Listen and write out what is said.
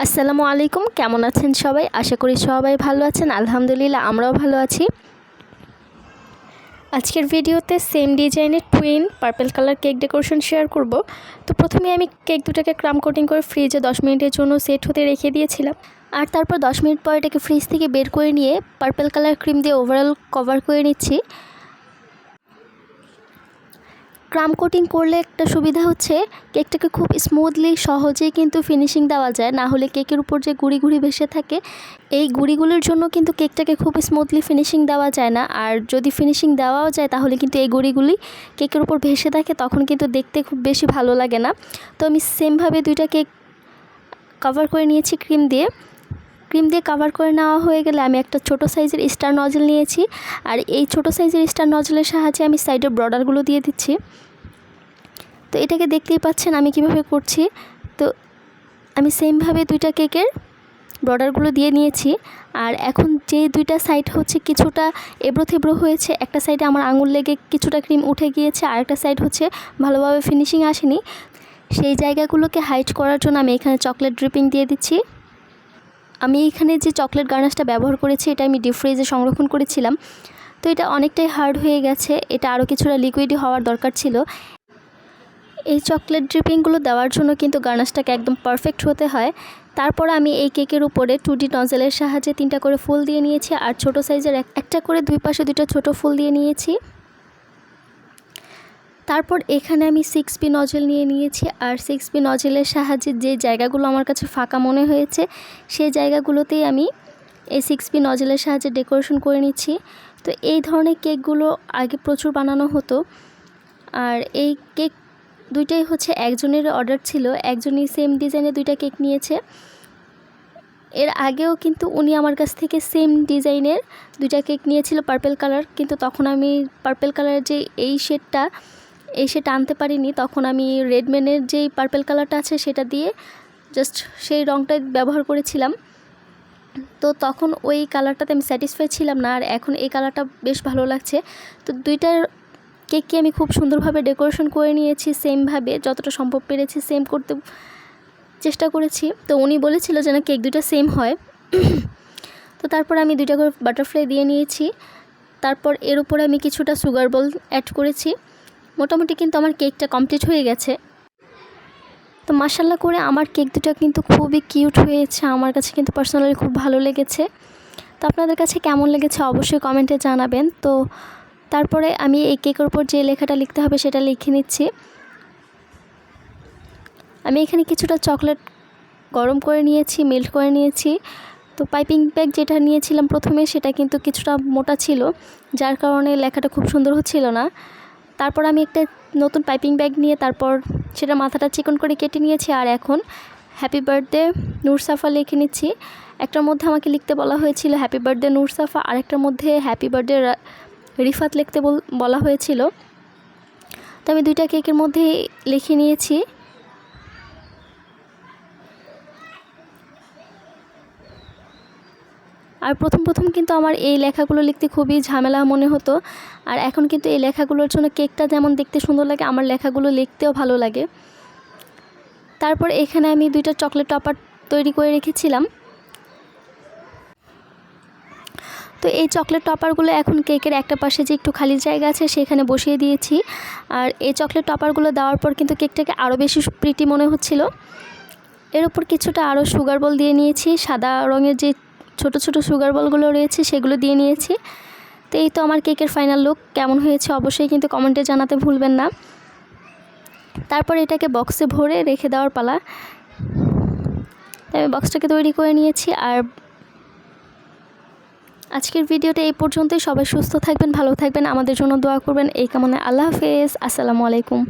আসসালামু আলাইকুম, কেমন আছেন সবাই? আশা করি সবাই ভালো আছেন। আলহামদুলিল্লাহ, আমরাও ভালো আছি। আজকের ভিডিওতে সেম ডিজাইনের twin purple colour cake decoration share করব। তো প্রথমে আমি কেক দুটাকে ক্রাম কোটিং করে ফ্রিজে দশ মিনিটের জন্য সেট হতে রেখে দিয়েছিলাম। আর তারপর দশ মিনিট পর এটাকে ফ্রিজ থেকে বের করে নিয়ে পার্পেল কালার ক্রিম দিয়ে ওভারঅল কভার করে নিচ্ছি। ক্রাম কোটিং করলে একটা সুবিধা হচ্ছে, কেকটাকে খুব স্মুথলি সহজেই কিন্তু ফিনিশিং দেওয়া যায়। না হলে কেকের উপর যে গুঁড়ি গুঁড়ি ভেসে থাকে, এই গুঁড়িগুলোর জন্য কিন্তু কেকটাকে খুব স্মুথলি ফিনিশিং দেওয়া যায় না। আর যদি ফিনিশিং দেওয়াও যায়, তাহলে কিন্তু এই গুড়িগুলি কেকের উপর ভেসে থাকে, তখন কিন্তু দেখতে খুব বেশি ভালো লাগে না। তো আমি সেমভাবে দুইটা কেক কভার করে নিয়েছি, ক্রিম দিয়ে। ক্রিম দিয়ে কাভার করে নেওয়া হয়ে গেলে আমি একটা ছোট সাইজের স্টার নজল নিয়েছি। আর এই ছোট সাইজের স্টার নজলের সাহায্যে আমি সাইডের বর্ডারগুলো দিয়ে দিচ্ছি। তো এটাকে দেখতেই পাচ্ছেন আমি কীভাবে করছি। তো আমি সেমভাবে দুইটা কেকের বর্ডারগুলো দিয়ে নিয়েছি। আর এখন যে দুইটা সাইড হচ্ছে কিছুটা এবড়ো থেবড়ো হয়েছে, একটা সাইডে আমার আঙুল লেগে কিছুটা ক্রিম উঠে গিয়েছে, আর একটা সাইড হচ্ছে ভালোভাবে ফিনিশিং আসেনি। সেই জায়গাগুলোকে হাইট করার জন্য আমি এখানে চকলেট ড্রিপিং দিয়ে দিচ্ছি। আমি এখানে যে চকলেট গার্নাশটা ব্যবহার করেছি, এটা আমি ডিপ ফ্রিজে সংরক্ষণ করেছিলাম। তো এটা অনেকটাই হার্ড হয়ে গেছে, এটা আরও কিছুটা লিকুইডই হওয়ার দরকার ছিল। এই চকলেট ড্রিপিংগুলো দেওয়ার জন্য কিন্তু গার্নাশটাকে একদম পারফেক্ট হতে হয়। তারপর আমি এই কেকের উপরে টু ডি নজেলের সাহায্যে তিনটা করে ফুল দিয়ে নিয়েছি, আর ছোট সাইজের একটা করে দুই পাশে দুটো ছোট ফুল দিয়ে নিয়েছি। তারপর এখানে আমি সিক্স পি নজেল নিয়ে নিয়েছি আর সিক্স পি নজেলের সাহায্যে যে জায়গাগুলো আমার কাছে ফাঁকা মনে হয়েছে, সেই জায়গাগুলোতেই আমি এই সিক্স পি নজেলের সাহায্যে ডেকোরেশন করে নিচ্ছি। তো এই ধরনের কেকগুলো আগে প্রচুর বানানো হতো আর এই কেক দুইটাই হচ্ছে একজনের অর্ডার ছিল, একজনই সেম ডিজাইনের দুইটা কেক নিয়েছে। এর আগেও কিন্তু উনি আমার কাছ থেকে সেম ডিজাইনের দুইটা কেক নিয়েছিল পার্পেল কালার কিন্তু তখন আমি পার্পেল কালারের যে এই শেডটা শেড আনতে পারিনি। তখন আমি রেডম্যানের যেই পার্পেল কালারটা আছে সেটা দিয়ে জাস্ট সেই রঙটাই ব্যবহার করেছিলাম। তো তখন ওই কালারটাতে আমি স্যাটিসফাই ছিলাম না, আর এখন এই কালারটা বেশ ভালো লাগছে। তো দুইটার কেককে আমি খুব সুন্দরভাবে ডেকোরেশন করে নিয়েছি সেমভাবে যতটা সম্ভব পেরেছি সেম করতে চেষ্টা করেছি। তো উনি বলেছিল যে না কেক দুটো সেম হয়। তো তারপর আমি দুইটা করে বাটারফ্লাই দিয়ে নিয়েছি। তারপর এর উপরে আমি কিছুটা সুগার বল অ্যাড করেছি। মোটামুটি কিন্তু আমার কেকটা কমপ্লিট হয়ে গেছে। তো মাসাল্লা করে আমার কেক দুটো কিন্তু খুবই কিউট হয়েছে, আমার কাছে কিন্তু পার্সোনালি খুব ভালো লেগেছে। তো আপনাদের কাছে কেমন লেগেছে অবশ্যই কমেন্টে জানাবেন। তো তারপরে আমি এই কেকের উপর যে লেখাটা লিখতে হবে সেটা লিখে নিচ্ছি। আমি এখানে কিছুটা চকলেট গরম করে নিয়েছি মেল্ট করে নিয়েছি। তো পাইপিং ব্যাগ যেটা নিয়েছিলাম প্রথমে সেটা কিন্তু কিছুটা মোটা ছিল, যার কারণে লেখাটা খুব সুন্দর হচ্ছিল না। তারপর আমি একটা নতুন পাইপিং ব্যাগ নিয়ে তারপর সেটা মাথাটা চিকন করে কেটে নিয়েছি আর এখন হ্যাপি বার্থডে নূরসাফা লিখে নিচ্ছি। একটার মধ্যে আমাকে লিখতে বলা হয়েছিল হ্যাপি বার্থডে নূরসাফা আরেকটার মধ্যে হ্যাপি বার্থডে রিফাত লিখতে বলা হয়েছিল। তো আমি দুইটা কেকের মধ্যে লিখে নিয়েছি। আর প্রথম প্রথম কিন্তু আমার এই লেখাগুলো লিখতে খুবই ঝামেলা মনে হতো। আর এখন কিন্তু এই লেখাগুলোর জন্য কেকটা যেমন দেখতে সুন্দর লাগে, আমার লেখাগুলো লিখতেও ভালো লাগে। তারপর এখানে আমি দুইটা চকলেট টপার তৈরি করে রেখেছিলাম। তো এই চকলেট টপারগুলো এখন কেকের একটা পাশে যে একটু খালি জায়গা আছে সেখানে বসিয়ে দিয়েছি। আর এই চকলেট টপারগুলো দেওয়ার পর কিন্তু কেকটাকে আরও বেশি প্রিটি মনে হচ্ছিল। এর উপর কিছুটা আরও সুগার বল দিয়ে নিয়েছি, সাদা রঙের যে ছোট ছোট সুগার বলগুলো রয়েছে, সেগুলো দিয়ে নিয়েছি। তো এই তো আমার কেকের ফাইনাল লুক কেমন হয়েছে অবশ্যই কিন্তু কমেন্টে জানাতে ভুলবেন না। তারপর এটাকে বক্সে ভরে রেখে দেওয়ার পালা। আমি বক্সটাকে তৈরি করে নিয়েছি আর আজকের ভিডিওটা এই পর্যন্তই। সবাই সুস্থ থাকবেন, ভালো থাকবেন, আমাদের জন্য দোয়া করবেন। এই কামনে আল্লাহ হাফেজ। আসসালামু আলাইকুম।